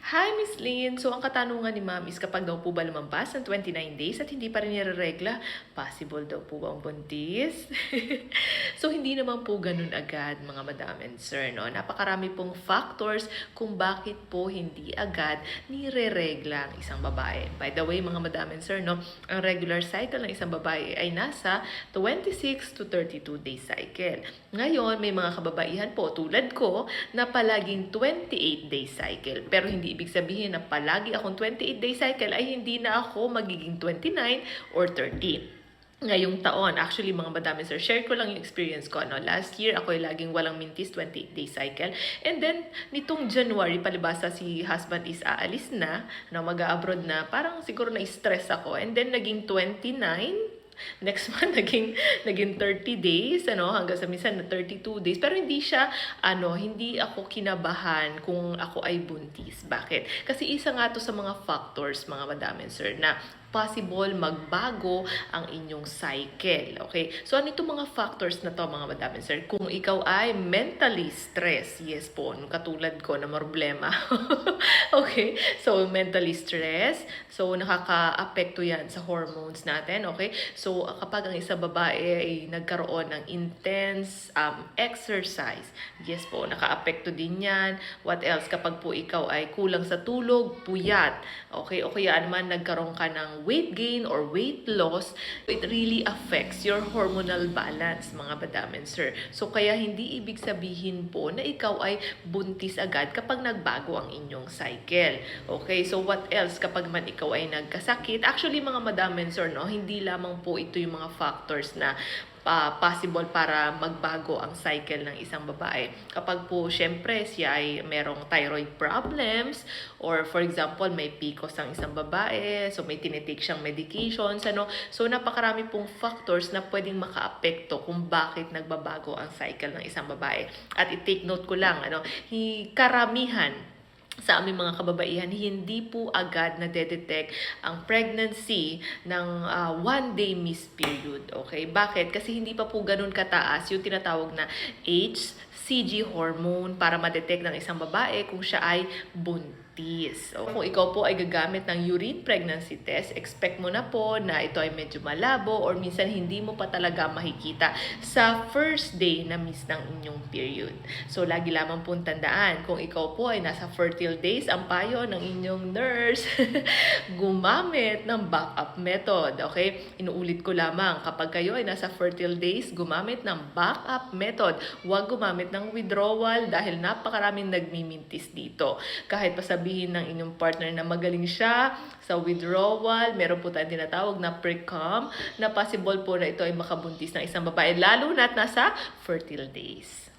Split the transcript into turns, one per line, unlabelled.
Hi, Miss Lynn. So, ang katanungan ni ma'am is kapag daw po ba lumampas ng 29 days at hindi pa rin nire-regla, possible daw po ba ang buntis? so, hindi naman po ganun agad, mga madam and sir. No? Napakarami pong factors kung bakit po hindi agad nire-regla ang isang babae. By the way, mga madam and sir, no, ang regular cycle ng isang babae ay nasa 26 to 32 day cycle. Ngayon, may mga kababaihan po tulad ko na palaging 28 day cycle. Pero hindi ibig sabihin na palagi akong 28 day cycle ay hindi na ako magiging 29 or 30 ngayong taon. Actually, mga madami sir, share ko lang yung experience ko. Ano? Last year, ako ay laging walang mintis, 28-day cycle. And then, nitong January, palibasa si husband is aalis na, no, mag-abroad na, parang siguro na-stress ako. And then, naging 29, Next month, naging, naging 30 days, ano, hanggang sa minsan na 32 days. Pero hindi siya, ano, hindi ako kinabahan kung ako ay buntis. Bakit? Kasi isa nga to sa mga factors, mga madam sir, na possible magbago ang inyong cycle. Okay? So, ano itong mga factors na to, mga madam and sir? Kung ikaw ay mentally stressed, yes po, katulad ko na problema. okay? So, mentally stressed. So, nakaka-apekto yan sa hormones natin. Okay? So, kapag ang isang babae ay nagkaroon ng intense um, exercise, yes po, naka-apekto din yan. What else? Kapag po ikaw ay kulang sa tulog, puyat. Okay? O kaya naman nagkaroon ka ng weight gain or weight loss, it really affects your hormonal balance, mga madam and sir. So, kaya hindi ibig sabihin po na ikaw ay buntis agad kapag nagbago ang inyong cycle. Okay? So, what else kapag man ikaw ay nagkasakit? Actually, mga madam and sir, no, hindi lamang po ito yung mga factors na pa possible para magbago ang cycle ng isang babae. Kapag po, syempre, siya ay merong thyroid problems or for example, may PCOS ang isang babae, so may tinitake siyang medications, ano. So, napakarami pong factors na pwedeng makaapekto kung bakit nagbabago ang cycle ng isang babae. At i-take note ko lang, ano, karamihan sa aming mga kababaihan, hindi po agad na detect ang pregnancy ng ah, one day miss period. Okay? Bakit? Kasi hindi pa po ganun kataas yung tinatawag na HCG hormone para ma-detect ng isang babae kung siya ay buntis. O kung ikaw po ay gagamit ng urine pregnancy test, expect mo na po na ito ay medyo malabo or minsan hindi mo pa talaga makikita sa first day na miss ng inyong period. So, lagi lamang pong tandaan, kung ikaw po ay nasa fertile days, ang payo ng inyong nurse, gumamit ng backup method. Okay? Inuulit ko lamang, kapag kayo ay nasa fertile days, gumamit ng backup method. Huwag gumamit ng withdrawal dahil napakaraming nagmimintis dito. Kahit pa sabihin ng inyong partner na magaling siya sa withdrawal, meron po tayong tinatawag na pre-com na possible po na ito ay makabuntis ng isang babae, lalo na't nasa fertile days.